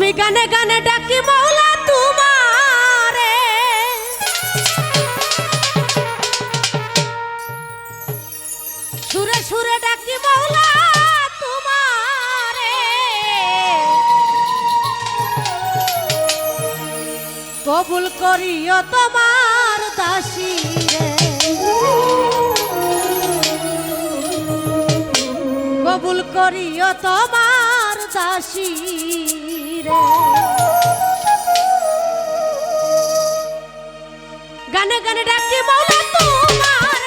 আমি গানে গানে ডাকি মৌলা তোমারে। সুরে সুরে ডাকি মৌলা কবুল করিও তোমার দাসী রে। কবুল করিও তোমার দাসী রে। গানে গানে ডাকি মৌলা তোমারে।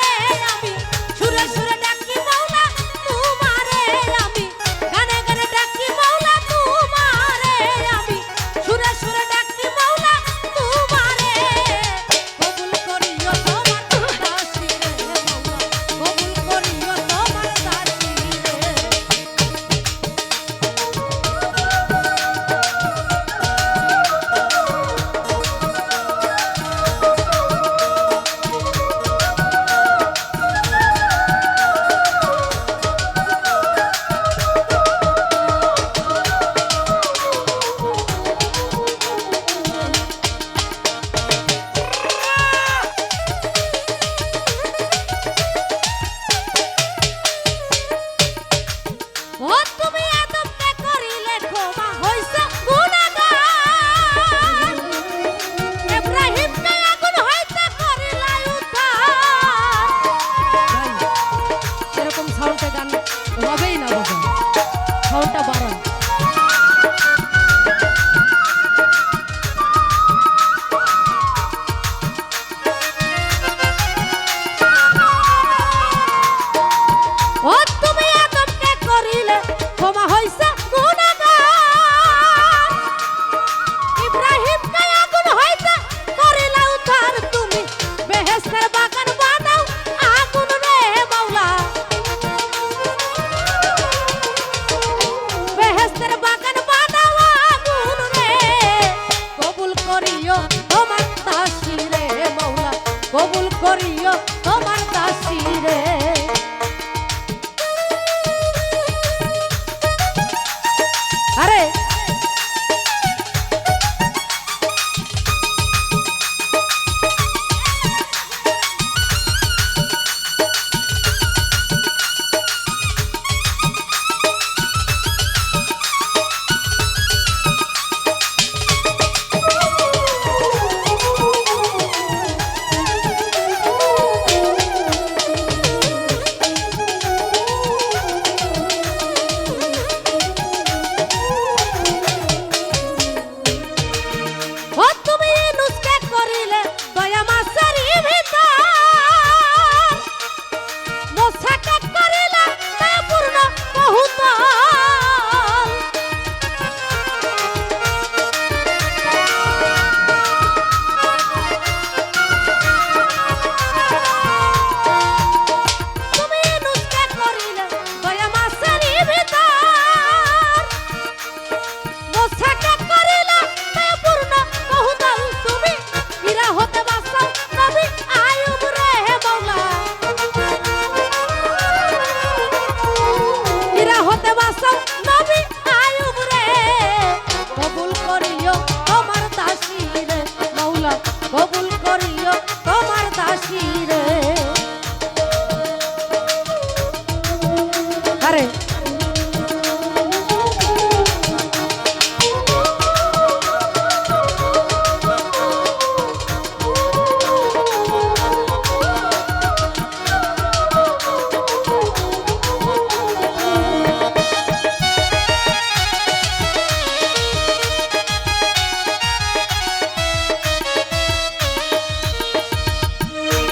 করিও আমার দাসিরে মৌলা করিও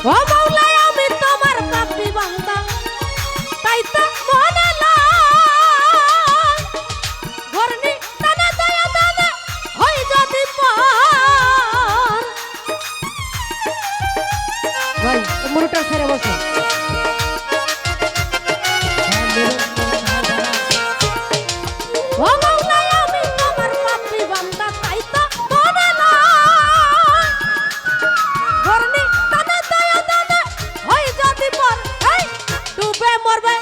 What? por.